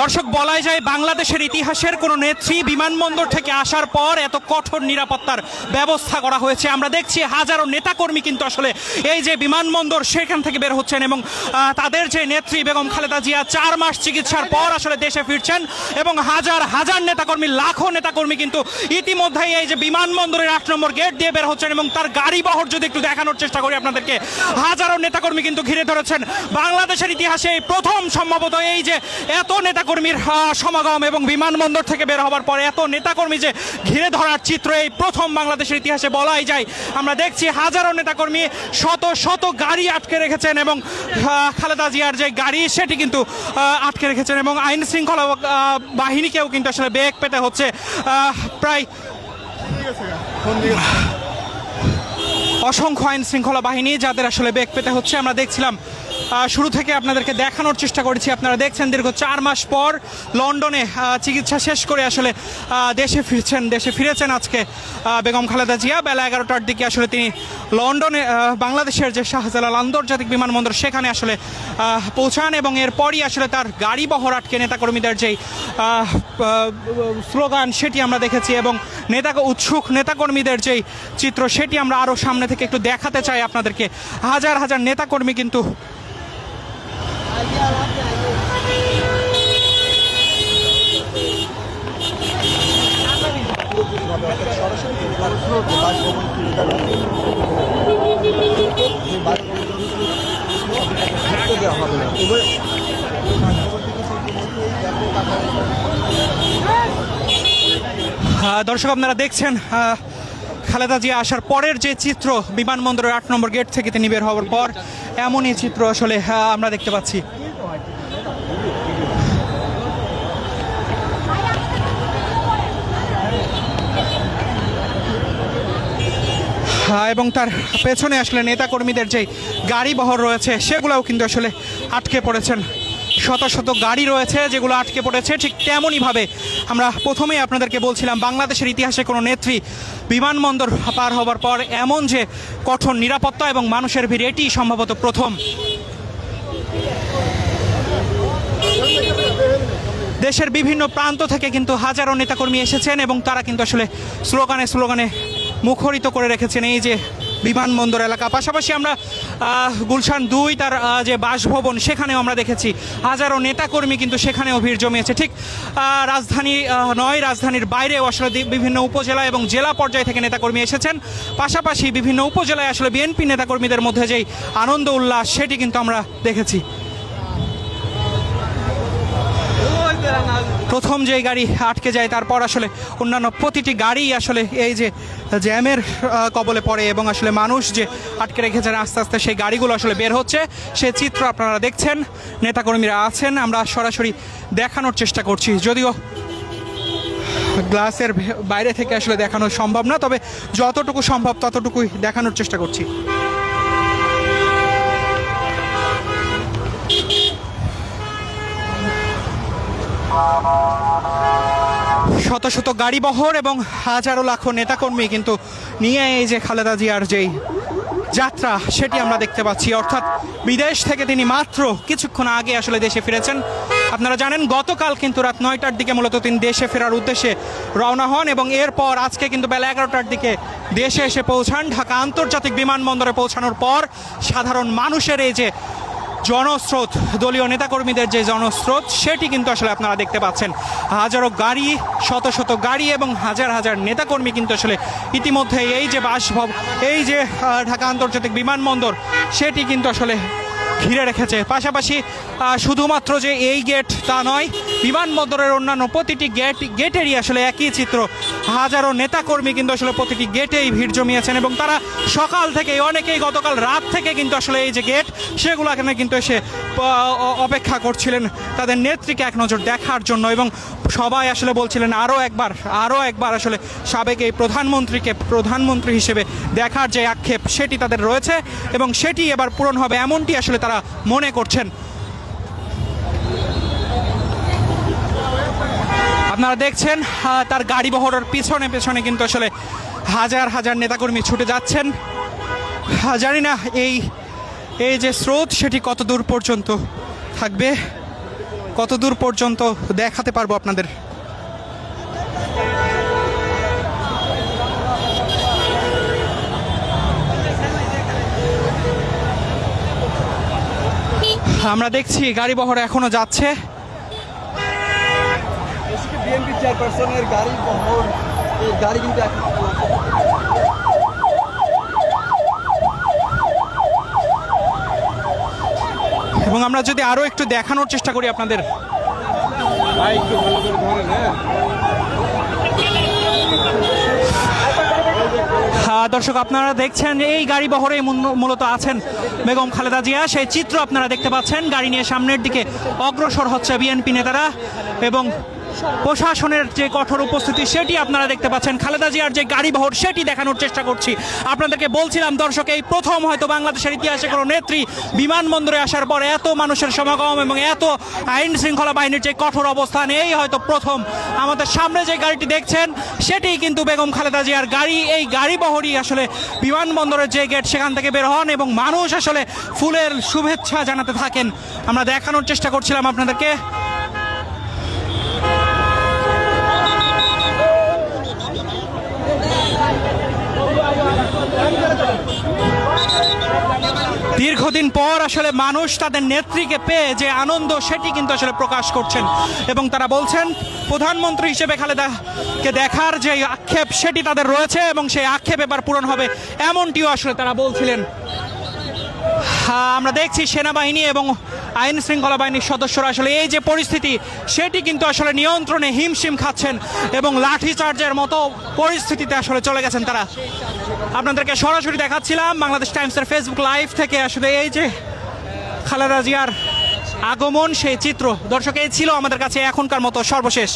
দর্শক, বলাই যায় বাংলাদেশের ইতিহাসের কোনো নেত্রী বিমানবন্দর থেকে আসার পর এত কঠোর নিরাপত্তার ব্যবস্থা করা হয়েছে। আমরা দেখছি হাজারো নেতাকর্মী কিন্তু আসলে এই যে বিমানবন্দর সেখান থেকে বের হচ্ছেন এবং তাদের যে নেত্রী বেগম খালেদা জিয়া চার মাস চিকিৎসার পর আসলে দেশে ফিরছেন এবং হাজার হাজার নেতাকর্মী, লাখো নেতাকর্মী কিন্তু ইতিমধ্যেই এই যে বিমানবন্দরের আট নম্বর গেট দিয়ে বের হচ্ছেন এবং তার গাড়ি বহর যদি একটু দেখানোর চেষ্টা করি আপনাদেরকে, হাজারো নেতাকর্মী কিন্তু ঘিরে ধরেছেন। বাংলাদেশের ইতিহাসে প্রথম সম্ভবত এই যে এত নেতাকর্মীর সমাগম এবং বিমানবন্দর থেকে বের হওয়ার পরে এত নেতাকর্মী যে ঘিরে ধরার চিত্র এই প্রথম বাংলাদেশের ইতিহাসে বলাই যায়। আমরা দেখছি হাজারো নেতাকর্মী শত শত গাড়ি আটকে রেখেছেন এবং খালেদা জিয়ার যে গাড়ি সেটি কিন্তু আটকে রেখেছেন এবং আইন শৃঙ্খলা বাহিনীকেও কিন্তু আসলে বেগ পেতে হচ্ছে। প্রায় অসংখ্য আইন শৃঙ্খলা বাহিনী যাদের আসলে বেগ পেতে হচ্ছে, আমরা দেখছিলাম শুরু থেকে আপনাদেরকে দেখানোর চেষ্টা করেছি। আপনারা দেখছেন দীর্ঘ চার মাস পর লন্ডনে চিকিৎসা শেষ করে আসলে দেশে ফিরছেন, দেশে ফিরেছেন আজকে বেগম খালেদা জিয়া। বেলা এগারোটার দিকে আসলে তিনি লন্ডনে বাংলাদেশের যে শাহজালাল আন্তর্জাতিক বিমানবন্দর, সেখানে আসলে পৌঁছান এবং এরপরই আসলে তার গাড়ি বহর আটকে নেতাকর্মীদের যেই স্লোগান, সেটি আমরা দেখেছি এবং নেতা উৎসুক নেতাকর্মীদের যেই চিত্র, সেটি আমরা আরও সামনে থেকে একটু দেখাতে চাই আপনাদেরকে। হাজার হাজার নেতাকর্মী কিন্তু দর্শক, আপনারা দেখছেন খালেদা জিয়া আসার পরের যে চিত্র বিমানবন্দরের আট নম্বর গেট থেকে তিনি বের হওয়ার পর, এমনই চিত্র আসলে আমরা দেখতে পাচ্ছি। এবং তার পেছনে আসলে নেতাকর্মীদের যে গাড়ি বহর রয়েছে, সেগুলোও কিন্তু আসলে আটকে পড়েছেন। শত শত গাড়ি রয়েছে যেগুলো আটকে পড়েছে। ঠিক তেমনইভাবে আমরা প্রথমেই আপনাদেরকে বলছিলাম, বাংলাদেশের ইতিহাসে কোনো নেত্রী বিমানবন্দর পার হবার পর এমন যে কঠোর নিরাপত্তা এবং মানুষের ভিড় এটি সম্ভবত প্রথম। দেশের বিভিন্ন প্রান্ত থেকে কিন্তু হাজারো নেতাকর্মী এসেছেন এবং তারা কিন্তু আসলে স্লোগানে স্লোগানে মুখরিত করে রেখেছেন এই যে বিমানবন্দর এলাকা। পাশাপাশি আমরা গুলশান দুই, তার যে বাসভবন, সেখানেও আমরা দেখেছি হাজারো নেতাকর্মী কিন্তু সেখানেও ভিড় জমিয়েছে। ঠিক রাজধানী নয়, রাজধানীর বাইরেও আসলে বিভিন্ন উপজেলা এবং জেলা পর্যায় থেকে নেতাকর্মী এসেছেন। পাশাপাশি বিভিন্ন উপজেলায় আসলে বিএনপি নেতাকর্মীদের মধ্যে যেই আনন্দ উল্লাস, সেটি কিন্তু আমরা দেখেছি। প্রথম যে গাড়ি আটকে যায়, তারপর আসলে অন্যান্য প্রতিটি গাড়ি আসলে এই যে জ্যামের কবলে পড়ে এবং আসলে মানুষ যে আটকে রেখেছেন আস্তে আস্তে সেই গাড়িগুলো আসলে বের হচ্ছে। সে চিত্র আপনারা দেখছেন, নেতাকর্মীরা আছেন, আমরা সরাসরি দেখানোর চেষ্টা করছি। যদিও গ্লাসের বাইরে থেকে আসলে দেখানো সম্ভব না, তবে যতটুকু সম্ভব ততটুকুই দেখানোর চেষ্টা করছি। শত শত গাড়ি বহর এবং হাজারো লাখো নেতাকর্মী কিন্তু নিয়ে এই যে খালেদা জিয়ার যেই যাত্রা, সেটি আমরা দেখতে পাচ্ছি। অর্থাৎ বিদেশ থেকে তিনি মাত্র কিছুক্ষণ আগে আসলে দেশে ফিরেছেন। আপনারা জানেন, গতকাল কিন্তু রাত নয়টার দিকে মূলত তিনি দেশে ফেরার উদ্দেশ্যে রওনা হন এবং এরপর আজকে কিন্তু বেলা এগারোটার দিকে দেশে এসে পৌঁছান। ঢাকা আন্তর্জাতিক বিমানবন্দরে পৌঁছানোর পর সাধারণ মানুষের এই যে জনস্রোত, দলীয় নেতাকর্মীদের যে জনস্রোত, সেটি কিন্তু আসলে আপনারা দেখতে পাচ্ছেন। হাজারো গাড়ি, শত শত গাড়ি এবং হাজার হাজার নেতাকর্মী কিন্তু আসলে ইতিমধ্যে এই যে বাসভব এই যে ঢাকা আন্তর্জাতিক বিমানবন্দর, সেটি কিন্তু আসলে ঘিরে রেখেছে। পাশাপাশি শুধুমাত্র যে এই গেট তা নয় বিমানবন্দরের অন্যান্য প্রতিটি গেট, গেটেরই আসলে একই চিত্র। হাজারো নেতাকর্মী কিন্তু আসলে প্রতিটি গেটেই ভিড় জমিয়েছেন এবং তারা সকাল থেকে অনেকেই গতকাল রাত থেকে কিন্তু আসলে এই যে গেট, সেগুলো এখানে কিন্তু এসে অপেক্ষা করছিলেন তাদের নেত্রীকে এক নজর দেখার জন্য এবং সবাই আসলে বলছিলেন আরও একবার আরও একবার আসলে সাবেক এই প্রধানমন্ত্রীকে, প্রধানমন্ত্রী হিসেবে দেখার যে আক্ষেপ, সেটি তাদের রয়েছে এবং সেটি এবার পূরণ হবে। এমনটি আসলে তারা মনে করছেন। আপনারা দেখছেন তার গাড়ি বহরের পিছনে পেছনে কিন্তু আসলে হাজার হাজার নেতাকর্মী ছুটে যাচ্ছেন। জানি না এই এই যে স্রোত, সেটি কত দূর পর্যন্ত থাকবে, কত দূর পর্যন্ত দেখাতে পারব আপনাদের? আমরা দেখছি গাড়ি বহর এখনও যাচ্ছে। বিএনপি চেয়ারপারসনের গাড়ি বহর এই গাড়ি কিন্তু এখন এবং আমরা যদি আরও একটু দেখানোর চেষ্টা করি আপনাদের। হ্যাঁ, দর্শক আপনারা দেখছেন এই গাড়ি বহরে মূলত আছেন বেগম খালেদা জিয়া। সেই চিত্র আপনারা দেখতে পাচ্ছেন। গাড়ি নিয়ে সামনের দিকে অগ্রসর হচ্ছে বিএনপি নেতারা এবং প্রশাসনের যে কঠোর উপস্থিতি, সেটি আপনারা দেখতে পাচ্ছেন। খালেদা জিয়ার যে গাড়ি বহর সেটি দেখানোর চেষ্টা করছি। আপনাদেরকে বলছিলাম, দর্শক, এই প্রথম হয়তো বাংলাদেশের ইতিহাসে কোনো নেত্রী বিমানবন্দরে আসার পর এত মানুষের সমাগম এবং এত আইন শৃঙ্খলা বাহিনীর যে কঠোর অবস্থান, এই হয়তো প্রথম। আমাদের সামনে যে গাড়িটি দেখছেন, সেটি কিন্তু বেগম খালেদা জিয়ার গাড়ি। এই গাড়ি বহরই আসলে বিমানবন্দরের যে গেট, সেখান থেকে বের হন এবং মানুষ আসলে ফুলের শুভেচ্ছা জানাতে থাকেন। আমরা দেখানোর চেষ্টা করছিলাম আপনাদেরকে। দীর্ঘদিন পর আসলে মানুষ তাদের নেত্রীকে পেয়ে যে আনন্দ, সেটি কিন্তু আসলে প্রকাশ করছেন। এবং তারা বলছেন, প্রধানমন্ত্রী হিসেবে খালেদাকে দেখার যে আক্ষেপ, সেটি তাদের রয়েছে এবং সেই আক্ষেপ এবার পূরণ হবে। এমনটিও আসলে তারা বলছিলেন। আমরা দেখছি সেনাবাহিনী এবং আইন শৃঙ্খলা বাহিনীর সদস্যরা আসলে এই যে পরিস্থিতি, সেটি কিন্তু আসলে নিয়ন্ত্রণে হিমশিম খাচ্ছেন এবং লাঠিচার্জের মতো পরিস্থিতিতে আসলে চলে গেছেন তারা। আপনাদেরকে সরাসরি দেখাচ্ছিলাম বাংলাদেশ টাইমসের ফেসবুক লাইভ থেকে আসলে এই যে খালেদা জিয়ার আগমন, সেই চিত্র। দর্শক, এই ছিল আমাদের কাছে এখনকার মতো সর্বশেষ।